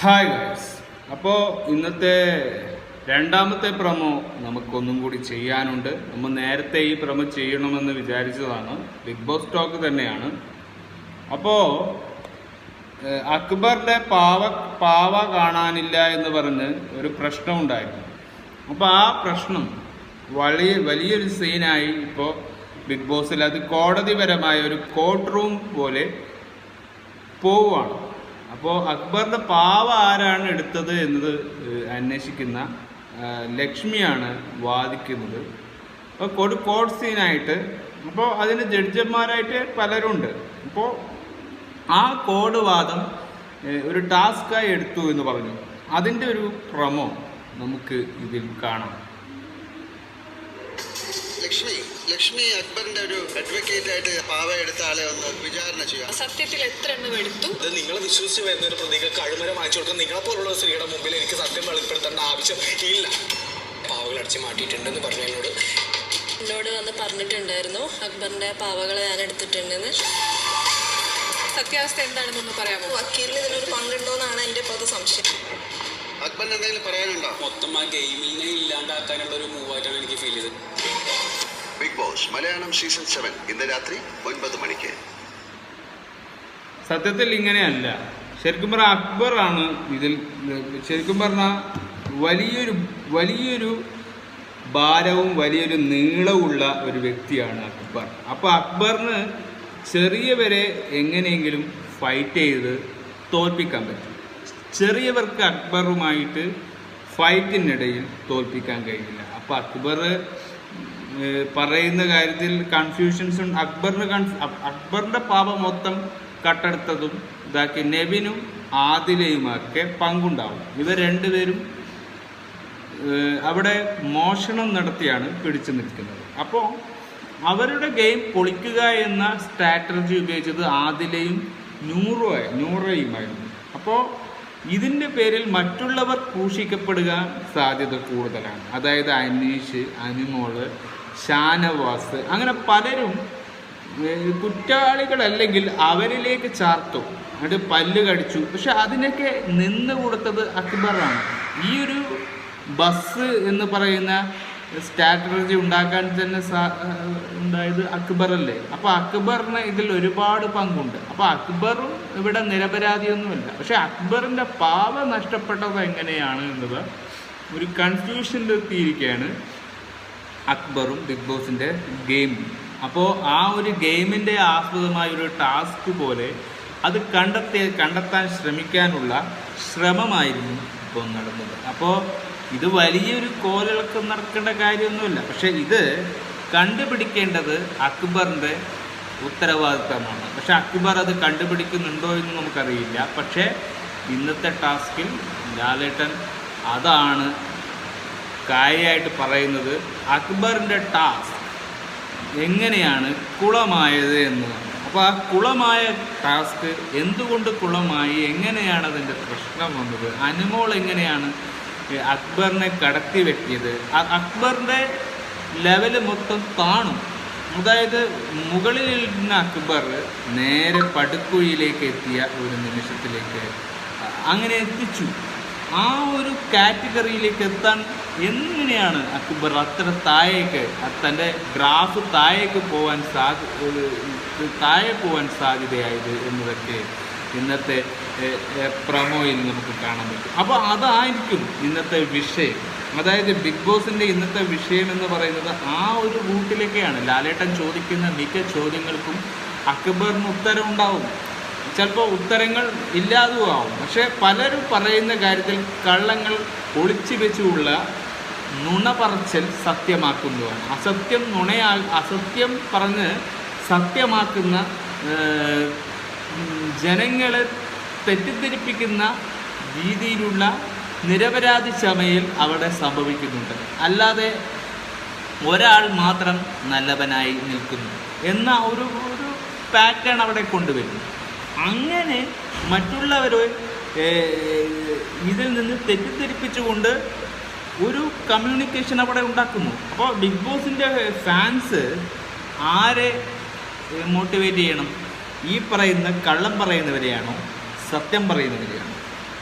Hi guys അപ്പോൾ ഇന്നത്തെ രണ്ടാമത്തെ പ്രമോ നമുക്കൊന്നും കൂടി ചെയ്യാനുണ്ട്. നമ്മൾ നേരത്തെ ഈ പ്രമോ ചെയ്യണമെന്ന് വിചാരിച്ചതാണ്. ബിഗ് ബോസ് ടോക്ക് തന്നെയാണ്. അപ്പോൾ അക്ബറിന്റെ പാവ പാവ കാണാനില്ല എന്ന് പറഞ്ഞ് ഒരു പ്രശ്നം ഉണ്ടായിരുന്നു. അപ്പോൾ ആ പ്രശ്നം വലിയ വലിയൊരു സീനായി ഇപ്പോൾ ബിഗ് ബോസിൽ അത് കോടതിപരമായ ഒരു കോർട്ട് റൂം പോലെ പോവുകയാണ്. അപ്പോൾ അക്ബറിന്റെ പാവ ആരാണ് എടുത്തത് എന്നത് അന്വേഷിക്കുന്ന ലക്ഷ്മിയാണ് വാദിക്കുന്നത്. അപ്പോൾ ഒരു കോർട്ട് സീനായിട്ട് അപ്പോൾ അതിന് ജഡ്ജന്മാരായിട്ട് പലരുണ്ട്. അപ്പോൾ ആ കോഡ് വാദം ഒരു ടാസ്ക്കായി എടുത്തു എന്ന് പറഞ്ഞു. അതിന്റെ ഒരു പ്രമോ നമുക്ക് ഇതിൽ കാണാം. ലക്ഷ്മി ലക്ഷ്മി അക്ബറിന്റെ ഒരു അഡ്വക്കേറ്റ് ആയിട്ട് പാവ എടുത്ത ആളെ ഒന്ന് വിചാരണ ചെയ്യാം സത്യത്തിൽ എത്ര എണ്ണം എടുത്തു? അത് നിങ്ങൾ വിശ്വസിച്ച് വരുന്ന ഒരു പ്രതികൾക്ക് അഴിമരം വാങ്ങിച്ചു കൊടുക്കാൻ നിങ്ങളെ പോലുള്ള സ്ത്രീയുടെ മുമ്പിൽ എനിക്ക് സത്യം വെളിപ്പെടുത്തേണ്ട ആവശ്യം ഇല്ല. പാവകൾ അടിച്ചു മാറ്റിയിട്ടുണ്ടെന്ന് പറഞ്ഞു എന്നോട്. എന്നോട് വന്ന് പറഞ്ഞിട്ടുണ്ടായിരുന്നു അക്ബറിന്റെ പാവകൾ ഞാൻ എടുത്തിട്ടുണ്ടെന്ന്. സത്യാവസ്ഥ എന്താണെന്നൊന്ന് പറയാമോ? വക്കീലിന് ഇതിനൊരു പങ്കുണ്ടോന്നാണ് എന്റെ പൊതു സംശയം. അക്ബറിന് എന്തെങ്കിലും പറയാനുണ്ടോ? മൊത്തം ആ ഗെയിമിനെ ഇല്ലാണ്ടാക്കാനുള്ള ഒരു മൂവായിട്ടാണ് എനിക്ക് ഫീൽ ചെയ്തത്. ബോസ് മലയാളം സീസൺ സെവൻ ഇന്ന് രാത്രി ഒൻപത് മണിക്ക്. സത്യത്തിൽ ഇങ്ങനെയല്ല. ശരിക്കും പറഞ്ഞാൽ അക്ബറാണ് ഇതിൽ ശരിക്കും പറഞ്ഞാൽ വലിയൊരു വലിയൊരു ഭാരവും വലിയൊരു നീളവുമുള്ള ഒരു വ്യക്തിയാണ് അക്ബർ. അപ്പോൾ അക്ബറിന് ചെറിയവരെ എങ്ങനെയെങ്കിലും ഫൈറ്റ് ചെയ്ത് തോൽപ്പിക്കാൻ പറ്റും. ചെറിയവർക്ക് അക്ബറുമായിട്ട് ഫൈറ്റിനിടയിൽ തോൽപ്പിക്കാൻ കഴിയില്ല. അപ്പോൾ അക്ബർ പറയുന്ന കാര്യത്തിൽ കൺഫ്യൂഷൻസ് അക്ബറിന് കൺഫ് അക്ബറിന്റെ പാപം മൊത്തം കട്ടെടുത്തതും ഇതാക്കി നെബിനും ആദിലയുമൊക്കെ പങ്കുണ്ടാവും. ഇവർ രണ്ടുപേരും അവിടെ മോഷണം നടത്തിയാണ് പിടിച്ചു നിൽക്കുന്നത്. അപ്പോൾ അവരുടെ ഗെയിം പൊളിക്കുക എന്ന സ്ട്രാറ്റജി ഉപയോഗിച്ചത് ആദിലയും നൂറുമായി നൂറയുമായിരുന്നു. അപ്പോൾ ഇതിന്റെ പേരിൽ മറ്റുള്ളവർ ക്രൂശിക്കപ്പെടുക സാധ്യത കൂടുതലാണ്. അതായത് അനീഷ് അനുമോൾ ഷാനവാസ് അങ്ങനെ പലരും കുറ്റവാളികളല്ലെങ്കിൽ അവരിലേക്ക് ചാർത്തു. എന്നിട്ട് പല്ല് കടിച്ചു. പക്ഷെ അതിനൊക്കെ നിന്ന് കൊടുത്തത് അക്ബറാണ്. ഈ ഒരു ബസ് എന്ന് പറയുന്ന സ്ട്രാറ്റജി ഉണ്ടാക്കാൻ തന്നെ സാ- ഉണ്ടായത് അക്ബറല്ലേ. അപ്പോൾ അക്ബറിന് ഇതിൽ ഒരുപാട് പങ്കുണ്ട്. അപ്പോൾ അക്ബറും ഇവിടെ നിരപരാധിയൊന്നുമല്ല. പക്ഷേ അക്ബറിന്റെ പാവ നഷ്ടപ്പെട്ടത് എങ്ങനെയാണ് എന്നത് ഒരു കൺഫ്യൂഷനിൽ എത്തിയിരിക്കുകയാണ്. അക്ബറും ബിഗ് ബോസിന്റെ ഗെയിം അപ്പോൾ ആ ഒരു ഗെയിമിന്റെ ആസ്പദമായ ഒരു ടാസ്ക് പോലെ അത് കണ്ടെത്തി കണ്ടെത്താൻ ശ്രമിക്കാനുള്ള ശ്രമമായിരുന്നു ഇപ്പോൾ നടന്നത്. അപ്പോൾ ഇത് വലിയൊരു കോലിളക്കം നടക്കേണ്ട കാര്യമൊന്നുമില്ല. പക്ഷേ ഇത് കണ്ടുപിടിക്കേണ്ടത് അക്ബറിന്റെ ഉത്തരവാദിത്തമാണ്. പക്ഷെ അക്ബർ അത് കണ്ടുപിടിക്കുന്നുണ്ടോ എന്ന് നമുക്കറിയില്ല. പക്ഷേ ഇന്നത്തെ ടാസ്കിൽ ലാലേട്ടൻ അതാണ് കാര്യമായിട്ട് പറയുന്നത് അക്ബറിന്റെ ടാസ്ക് എങ്ങനെയാണ് കുളമായത് എന്നതാണ് അപ്പോൾ ആ കുളമായ ടാസ്ക് എന്തുകൊണ്ട് കുളമായി? എങ്ങനെയാണ് അതിന്റെ പ്രശ്നം വന്നത്? അനുമോൾ എങ്ങനെയാണ് അക്ബറിനെ കടത്തി വെട്ടിയത്? അക്ബറിന്റെ ലെവൽ മൊത്തം താണും അതായത് മുകളിൽ ഇരുന്ന അക്ബർ നേരെ പടുക്കുഴിയിലേക്ക് എത്തിയ ഒരു നിമിഷത്തിലേക്ക് അങ്ങനെ എത്തിച്ചു. ആ ഒരു കാറ്റഗറിയിലേക്ക് എത്താൻ എങ്ങനെയാണ് അക്ബർ അത്ര താഴേക്ക് തന്റെ ഗ്രാഫ് താഴേക്ക് പോകാൻ ഒരു താഴെ പോകാൻ സാധ്യതയായത് എന്നതൊക്കെ ഇന്നത്തെ പ്രമോയിൽ നമുക്ക് കാണാൻ പറ്റും. അപ്പോൾ അതായിരിക്കും ഇന്നത്തെ വിഷയം. അതായത് ബിഗ് ബോസിന്റെ ഇന്നത്തെ വിഷയം എന്ന് പറയുന്നത് ആ ഒരു റൂട്ടിലേക്കാണ്. ലാലേട്ടൻ ചോദിക്കുന്ന മിക്ക ചോദ്യങ്ങൾക്കും അക്ബറിന് ഉത്തരം ഉണ്ടാവും ചിലപ്പോൾ ഉത്തരങ്ങൾ ഇല്ലാതുമാവും പക്ഷേ പലരും പറയുന്ന കാര്യത്തിൽ കള്ളങ്ങൾ ഒളിച്ചു വെച്ചുള്ള നുണ പറച്ചൽ സത്യമാക്കുന്നതാണ് അസത്യം നുണയാ അസത്യം പറഞ്ഞ് സത്യമാക്കുന്ന ജനങ്ങളെ തെറ്റിദ്ധരിപ്പിക്കുന്ന രീതിയിലുള്ള നിരപരാധി ചമയിൽ അവിടെ സംഭവിക്കുന്നുണ്ട്. അല്ലാതെ ഒരാൾ മാത്രം നല്ലവനായി നിൽക്കുന്നു. എന്ന ഒരു ഒരു പാറ്റേൺ അവിടെ കൊണ്ടുവരുന്നു. അങ്ങനെ മറ്റുള്ളവരെ ഇതിൽ നിന്ന് തെറ്റിദ്ധരിപ്പിച്ചുകൊണ്ട് ഒരു കമ്മ്യൂണിക്കേഷൻ അവിടെ ഉണ്ടാക്കുന്നു. അപ്പോൾ ബിഗ് ബോസിന്റെ ഫാൻസ് ആരെ മോട്ടിവേറ്റ് ചെയ്യണം? ഈ പറയുന്ന കള്ളം പറയുന്നവരെയാണോ? സത്യം പറയുന്നവരെയാണോ?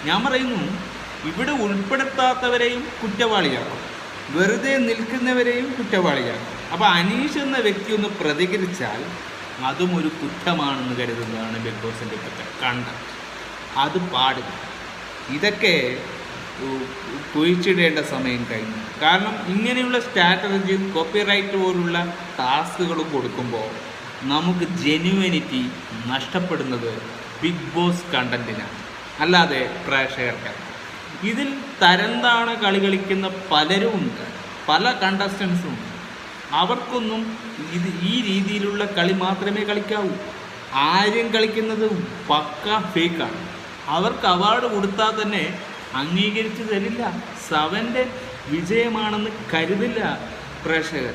ഞാൻ പറയുന്നു ഇവിടെ ഉൾപ്പെടുത്താത്തവരെയും കുറ്റവാളിയാക്കും. വെറുതെ നിൽക്കുന്നവരെയും കുറ്റവാളിയാക്കും. അപ്പോൾ അനീഷ് എന്ന വ്യക്തി ഒന്ന് പ്രതികരിച്ചാൽ അതും ഒരു കുറ്റമാണെന്ന് കരുതുന്നതാണ് ബിഗ് ബോസിന്റെ ഇപ്പോഴത്തെ കണ്ടം അത് പാടില്ല. ഇതൊക്കെ കുഴിച്ചിടേണ്ട സമയം കഴിഞ്ഞു. കാരണം ഇങ്ങനെയുള്ള സ്ട്രാറ്റജിയും കോപ്പിറൈറ്റ് പോലുള്ള ടാസ്കുകളും കൊടുക്കുമ്പോൾ നമുക്ക് ജെന്യുവനിറ്റി നഷ്ടപ്പെടുന്നത് ബിഗ് ബോസ് കണ്ടന്റിനാണ്. അല്ലാതെ പ്രേക്ഷകർക്ക്. ഇതിൽ തരംതാണ കളി കളിക്കുന്ന പലരും ഉണ്ട്. പല കണ്ടസ്റ്റൻസും ഉണ്ട്. അവർക്കൊന്നും ഇത് ഈ രീതിയിലുള്ള കളി മാത്രമേ കളിക്കാവൂ. ആര്യം കളിക്കുന്നത് പക്ക ഫേക്കാണ്. അവർക്ക് അവാർഡ് കൊടുത്താൽ തന്നെ അംഗീകരിച്ച് തരില്ല. സവന്റെ വിജയമാണെന്ന് കരുതില്ല പ്രേക്ഷകർ.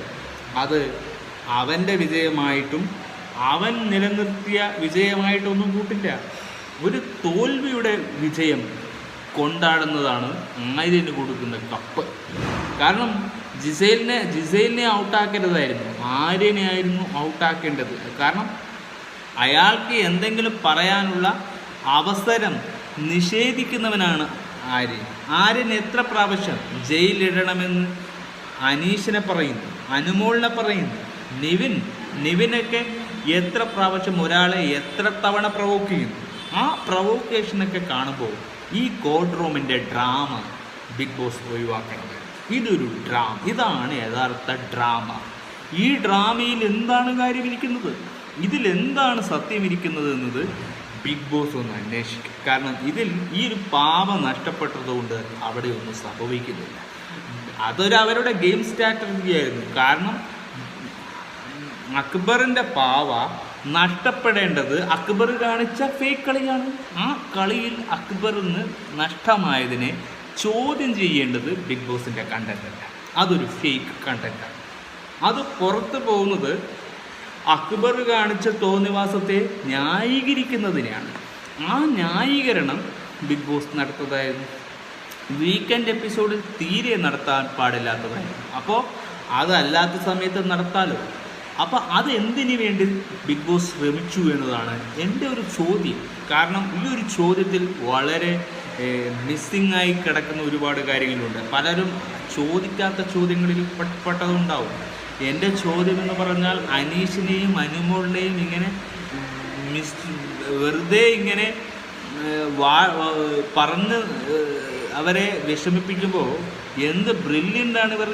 അത് അവന്റെ വിജയമായിട്ടും അവൻ നിലനിർത്തിയ വിജയമായിട്ടൊന്നും കൂട്ടില്ല. ഒരു തോൽവിയുടെ വിജയം കൊണ്ടാടുന്നതാണ് ആര്യന് കൊടുക്കുന്ന കപ്പ്. കാരണം ജിസൈലിനെ ജിസൈലിനെ ഔട്ടാക്കരുതായിരുന്നു. ആര്യനെ ആയിരുന്നു ഔട്ടാക്കേണ്ടത്. കാരണം അയാൾക്ക് എന്തെങ്കിലും പറയാനുള്ള അവസരം നിഷേധിക്കുന്നവനാണ് ആര്യൻ. ആര്യൻ എത്ര പ്രാവശ്യം ജയിലിടണമെന്ന് അനീഷിനെ പറയുന്നു അനുമോളിനെ പറയുന്നു. നിവിൻ നിവിനൊക്കെ എത്ര പ്രാവശ്യം ഒരാളെ എത്ര തവണ പ്രവോക്ക് ചെയ്യുന്നു. ആ പ്രവോക്കേഷനൊക്കെ കാണുമ്പോൾ ഈ കോഡ് റൂമിന്റെ ഡ്രാമ ബിഗ് ബോസ് ഒഴിവാക്കണം. ഇതൊരു ഡ്രാമ. ഇതാണ് യഥാർത്ഥ ഡ്രാമ. ഈ ഡ്രാമയിൽ എന്താണ് കാര്യം ഇരിക്കുന്നത്? ഇതിൽ എന്താണ് സത്യം ഇരിക്കുന്നത് എന്നത് ബിഗ് ബോസ് ഒന്ന് അന്വേഷിക്കും. കാരണം ഇതിൽ ഈ ഒരു പാവ നഷ്ടപ്പെട്ടതുകൊണ്ട് അവിടെ ഒന്നും സംഭവിക്കുന്നില്ല. അതൊരു അവരുടെ ഗെയിം സ്ട്രാറ്റജി ആയിരുന്നു. കാരണം അക്ബറിന്റെ പാവ നഷ്ടപ്പെടേണ്ടത് അക്ബർ കാണിച്ച ഫേക്ക് കളിയാണ്. ആ കളിയിൽ അക്ബറിന് നഷ്ടമായതിനെ ചോദ്യം ചെയ്യേണ്ടത് ബിഗ് ബോസിന്റെ കണ്ടന്റ് അല്ല. അതൊരു ഫേക്ക് കണ്ടന്റാണ് അത് പുറത്തു പോകുന്നത് അക്ബർ കാണിച്ച തോന്നിവാസത്തെ ന്യായീകരിക്കുന്നതിനെയാണ്. ആ ന്യായീകരണം ബിഗ് ബോസ് നടത്തതായിരുന്നു വീക്കെൻഡ് എപ്പിസോഡിൽ തീരെ നടത്താൻ പാടില്ലാത്തതായിരുന്നു. അപ്പോൾ അതല്ലാത്ത സമയത്ത് നടത്താലോ? അപ്പോൾ അത് എന്തിനു വേണ്ടി ബിഗ് ബോസ് ശ്രമിച്ചു എന്നതാണ് എന്റെ ഒരു ചോദ്യം. കാരണം ഈ ഒരു ചോദ്യത്തിൽ വളരെ മിസ്സിംഗ് ആയി കിടക്കുന്ന ഒരുപാട് കാര്യങ്ങളുണ്ട്. പലരും ചോദിക്കാത്ത ചോദ്യങ്ങളിൽ പെട്ടതുണ്ടാവും. എന്റെ ചോദ്യം എന്ന് പറഞ്ഞാൽ അനീഷിനെയും അനുമോളിനെയും ഇങ്ങനെ മിസ് വെറുതെ ഇങ്ങനെ വാ പറഞ്ഞ് അവരെ വിഷമിപ്പിക്കുമ്പോൾ എന്ത് ബ്രില്യന്റാണ് ഇവർ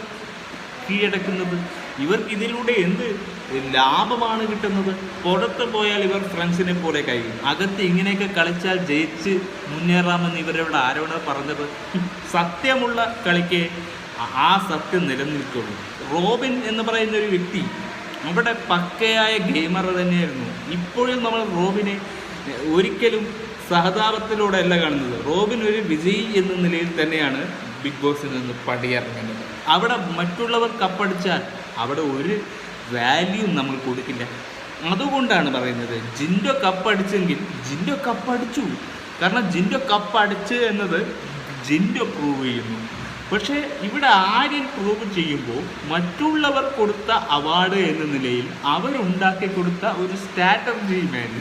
കീഴടക്കുന്നത്? ഇവർക്ക് ഇതിലൂടെ എന്ത് ലാഭമാണ് കിട്ടുന്നത്. പുറത്ത് പോയാൽ ഇവർ ഫ്രണ്ട്സിനെ പോലെ കഴിയും. അകത്ത് ഇങ്ങനെയൊക്കെ കളിച്ചാൽ ജയിച്ച് മുന്നേറാമെന്ന് ഇവരോട് ആരോട് പറഞ്ഞത്? സത്യമുള്ള കളിക്ക് ആ സത്യം നിലനിൽക്കുള്ളൂ. റോബിൻ എന്ന് പറയുന്ന ഒരു വ്യക്തി നമ്മുടെ പക്കയായ ഗെയിമർ തന്നെയായിരുന്നു. ഇപ്പോഴും നമ്മൾ റോബിനെ ഒരിക്കലും സഹതാപത്തിലൂടെ അല്ല കാണുന്നത്. റോബിൻ ഒരു വിജയി എന്ന നിലയിൽ തന്നെയാണ് ബിഗ് ബോസിൽ നിന്ന് പടിയിറങ്ങുന്നത്. അവിടെ മറ്റുള്ളവർ കപ്പടിച്ചാൽ അവിടെ ഒരു വാല്യൂ നമ്മൾ കൊടുക്കില്ല. അതുകൊണ്ടാണ് പറയുന്നത് ജിൻഡോ കപ്പടിച്ചെങ്കിൽ ജിൻഡോ കപ്പടിച്ചു. കാരണം ജിൻഡോ കപ്പടിച്ച് എന്നത് ജിൻഡോ പ്രൂവ് ചെയ്യുന്നു. പക്ഷേ ഇവിടെ ആര്യൻ പ്രൂവ് ചെയ്യുമ്പോൾ മറ്റുള്ളവർ കൊടുത്ത അവാർഡ് എന്ന നിലയിൽ അവരുണ്ടാക്കി കൊടുത്ത ഒരു സ്ട്രാറ്റർജി മേൽ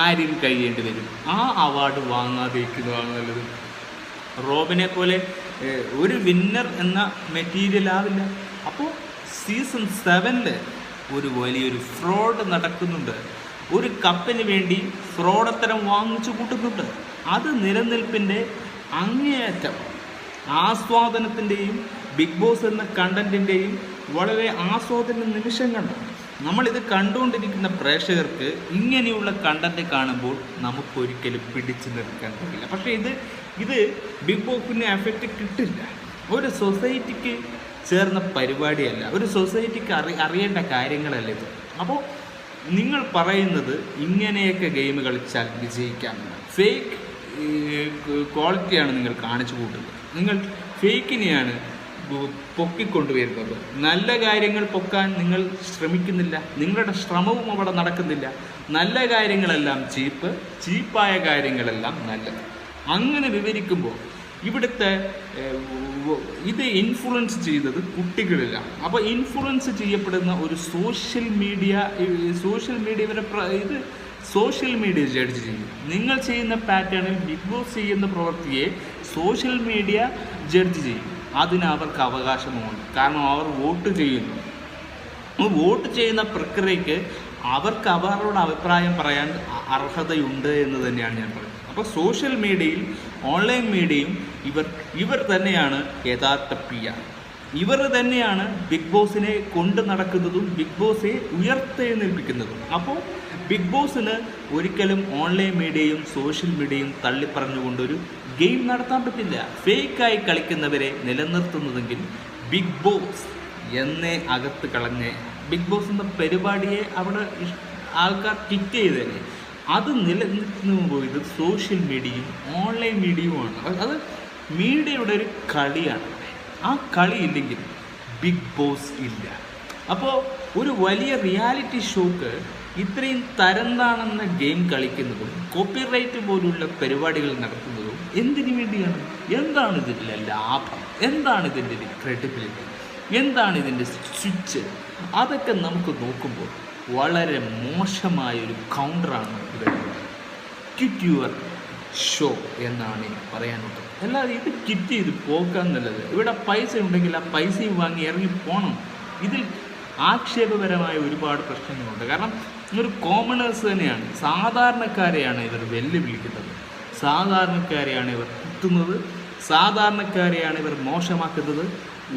ആര്യൻ കഴിയേണ്ടി വരും. ആ അവാർഡ് വാങ്ങാതിരിക്കുന്നതാണ് നല്ലത് റോബിനെ പോലെ ഒരു വിന്നർ എന്ന മെറ്റീരിയൽ ആവില്ല. അപ്പോൾ സീസൺ സെവനിൽ ഒരു വലിയൊരു ഫ്രോഡ് നടക്കുന്നുണ്ട്. ഒരു കപ്പിന് വേണ്ടി ഫ്രോഡത്തരം വാങ്ങിച്ചു കൂട്ടുന്നുണ്ട്. അത് നിലനിൽപ്പിന്റെ അങ്ങേയറ്റം. ആസ്വാദനത്തിന്റെയും ബിഗ് ബോസ് എന്ന കണ്ടന്റിന്റെയും വളരെ ആസ്വാദന നിമിഷങ്ങളാണ്. നമ്മളിത് കണ്ടുകൊണ്ടിരിക്കുന്ന പ്രേക്ഷകർക്ക് ഇങ്ങനെയുള്ള കണ്ടന്റ് കാണുമ്പോൾ നമുക്കൊരിക്കലും പിടിച്ചു നിൽക്കാൻ കഴിയില്ല. പക്ഷേ ഇത് ഇത് ബിഗ് ബോസിന് എഫക്റ്റ് കിട്ടില്ല. ഒരു സൊസൈറ്റിക്ക് ചേർന്ന പരിപാടിയല്ല. ഒരു സൊസൈറ്റിക്ക് അറി അറിയേണ്ട കാര്യങ്ങളല്ല ഇത്? അപ്പോൾ നിങ്ങൾ പറയുന്നത് ഇങ്ങനെയൊക്കെ ഗെയിം കളിച്ചാൽ വിജയിക്കാമെന്ന്. ഫേക്ക് ക്വാളിറ്റിയാണ് നിങ്ങൾ കാണിച്ചു കൂട്ടുന്നത്. നിങ്ങൾ ഫേക്കിനെയാണ് പൊക്കിക്കൊണ്ടുവരുന്നത്. നല്ല കാര്യങ്ങൾ പൊക്കാൻ നിങ്ങൾ ശ്രമിക്കുന്നില്ല. നിങ്ങളുടെ ശ്രമവും അവിടെ നടക്കുന്നില്ല. നല്ല കാര്യങ്ങളെല്ലാം ചീപ്പ് ചീപ്പായ കാര്യങ്ങളെല്ലാം നല്ലത്. അങ്ങനെ വിവരിക്കുമ്പോൾ ഇവിടുത്തെ ഇത് ഇൻഫ്ലുവൻസ് ചെയ്തത് കുട്ടികളിലാണ്. അപ്പോൾ ഇൻഫ്ലുവൻസ് ചെയ്യപ്പെടുന്ന ഒരു സോഷ്യൽ മീഡിയ സോഷ്യൽ മീഡിയ വരെ ഇത് സോഷ്യൽ മീഡിയ ജഡ്ജ് ചെയ്യും. നിങ്ങൾ ചെയ്യുന്ന പാറ്റേണിൽ ബിഗ് ബോസ് ചെയ്യുന്ന പ്രവൃത്തിയെ സോഷ്യൽ മീഡിയ ജഡ്ജ് ചെയ്യും. അതിന് അവർക്ക് അവകാശമുണ്ട്. കാരണം അവർ വോട്ട് ചെയ്യുന്നു. വോട്ട് ചെയ്യുന്ന പ്രക്രിയയ്ക്ക് അവർക്ക് അവരുടെ അഭിപ്രായം പറയാൻ അർഹതയുണ്ട് എന്ന് തന്നെയാണ് ഞാൻ പറയുന്നത്. അപ്പോൾ സോഷ്യൽ മീഡിയയിൽ ഓൺലൈൻ മീഡിയയും ഇവർ ഇവർ തന്നെയാണ് യഥാർത്ഥ പി ആർ. ഇവർ തന്നെയാണ് ബിഗ് ബോസിനെ കൊണ്ട് നടക്കുന്നതും ബിഗ് ബോസിനെ ഉയർത്തെഴുന്നേൽപ്പിക്കുന്നതും. അപ്പോൾ ബിഗ് ബോസിന് ഒരിക്കലും ഓൺലൈൻ മീഡിയയും സോഷ്യൽ മീഡിയയും തള്ളിപ്പറഞ്ഞുകൊണ്ടൊരു ഗെയിം നടത്താൻ പറ്റില്ല. ഫേക്കായി കളിക്കുന്നവരെ നിലനിർത്തുന്നതെങ്കിൽ ബിഗ് ബോസ് എന്നെ അകത്ത് കളഞ്ഞ് ബിഗ് ബോസ് എന്ന പരിപാടിയെ അവിടെ ആൾക്കാർ കിറ്റ് ചെയ്തേനെ. അത് നിലനിൽക്കുന്ന പോയത് സോഷ്യൽ മീഡിയയും ഓൺലൈൻ മീഡിയയുമാണ്. അത് മീഡിയയുടെ ഒരു കളിയാണ്. ആ കളി ഇല്ലെങ്കിൽ ബിഗ് ബോസ് ഇല്ല. അപ്പോൾ ഒരു വലിയ റിയാലിറ്റി ഷോക്ക് ഇത്രയും തരംതാണെന്ന ഗെയിം കളിക്കുന്നതും കോപ്പിറൈറ്റ് പോലുള്ള പരിപാടികൾ നടത്തുന്നതും എന്തിനു വേണ്ടിയാണ്? എന്താണ് ഇതിന്റെ ലാഭം? എന്താണ് ഇതിന്റെ ക്രെഡിബിലിറ്റി എന്താണ് ഇതിന്റെ സ്വിച്ച് അതൊക്കെ നമുക്ക് നോക്കുമ്പോൾ വളരെ മോശമായൊരു കൗണ്ടറാണ് ഇവർ കിറ്റ് യുവർ ഷോ എന്നാണ് പറയാനുള്ളത് അല്ലാതെ ഇത് കിറ്റ് ചെയ്ത് പോക്കാന്നുള്ളത് ഇവിടെ പൈസ ഉണ്ടെങ്കിൽ ആ പൈസയും വാങ്ങി ഇറങ്ങി പോകണം ഇതിൽ ആക്ഷേപകരമായ ഒരുപാട് പ്രശ്നങ്ങളുണ്ട്. കാരണം ഒരു കോമണേഴ്സ് തന്നെയാണ്. സാധാരണക്കാരെയാണ് ഇവർ വെല്ലുവിളിക്കുന്നത്. സാധാരണക്കാരെയാണ് ഇവർ കുത്തുന്നത്. സാധാരണക്കാരെയാണ് ഇവർ മോശമാക്കുന്നത്.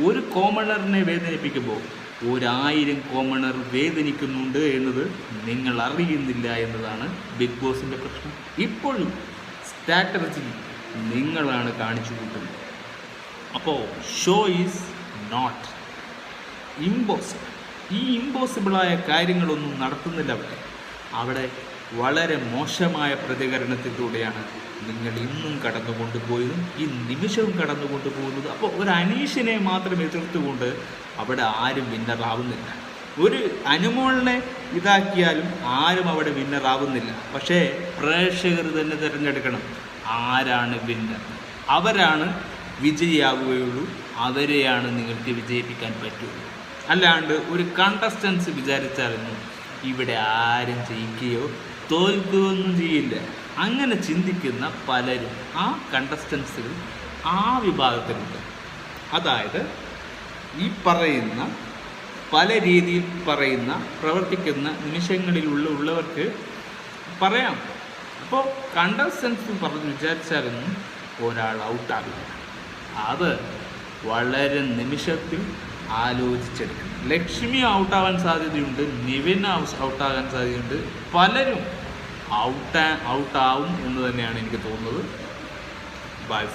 ഒരു കോമണറിനെ വേദനിപ്പിക്കുമ്പോൾ ഒരായിരം കോമണർ വേദനിക്കുന്നുണ്ട് എന്നത് നിങ്ങൾ അറിയുന്നില്ല എന്നതാണ് ബിഗ് ബോസിന്റെ പ്രശ്നം. ഇപ്പോഴും സ്ട്രാറ്റജി നിങ്ങളാണ് കാണിച്ചു കൂട്ടുന്നത്. അപ്പോൾ ഷോ ഈസ് നോട്ട് ഇമ്പോസിബിൾ ഈ ഇമ്പോസിബിളായ കാര്യങ്ങളൊന്നും നടത്തുന്നില്ല അവിടെ. അവിടെ വളരെ മോശമായ പ്രതികരണത്തിലൂടെയാണ് നിങ്ങൾ ഇന്നും കടന്നുകൊണ്ട് പോയതും ഈ നിമിഷവും കടന്നുകൊണ്ട് പോകുന്നത് അപ്പോൾ ഒരു അനീഷിനെ മാത്രം എതിർത്തുകൊണ്ട് അവിടെ ആരും വിന്നറാവുന്നില്ല. ഒരു അനുമോളിനെ ഇതാക്കിയാലും ആരും അവിടെ വിന്നറാവുന്നില്ല. പക്ഷേ പ്രേക്ഷകർ തന്നെ തിരഞ്ഞെടുക്കണം ആരാണ് വിന്നർ. അവരാണ് വിജയിയാവുകയുള്ളൂ അവരെയാണ് നിങ്ങൾക്ക് വിജയിപ്പിക്കാൻ പറ്റുള്ളൂ. അല്ലാണ്ട് ഒരു കണ്ടസ്റ്റൻസ് വിചാരിച്ചാലൊന്നും ഇവിടെ ആരും ജയിക്കുകയോ തോൽക്കുകയൊന്നും ചെയ്യില്ല. അങ്ങനെ ചിന്തിക്കുന്ന പലരും ആ കണ്ടസ്റ്റൻസുകൾ ആ വിഭാഗത്തിലുണ്ട്. അതായത് ഈ പറയുന്ന പല രീതിയിൽ പറയുന്ന പ്രവർത്തിക്കുന്ന നിമിഷങ്ങളിലുള്ള ഉള്ളവർക്ക് പറയാം. അപ്പോൾ കണ്ടസ്റ്റൻസ് പറഞ്ഞ് വിചാരിച്ചാലൊന്നും ഒരാൾ ഔട്ടാകില്ല അത് വളരെ നിമിഷത്തിൽ ആലോചിച്ചെടുക്കണം. ലക്ഷ്മി ഔട്ടാവാൻ സാധ്യതയുണ്ട് നിവിൻ ഔട്ടാകാൻ സാധ്യതയുണ്ട് പലരും ഔട്ടാ ഔട്ടാവും എന്ന് തന്നെയാണ് എനിക്ക് തോന്നുന്നത്. ബൈ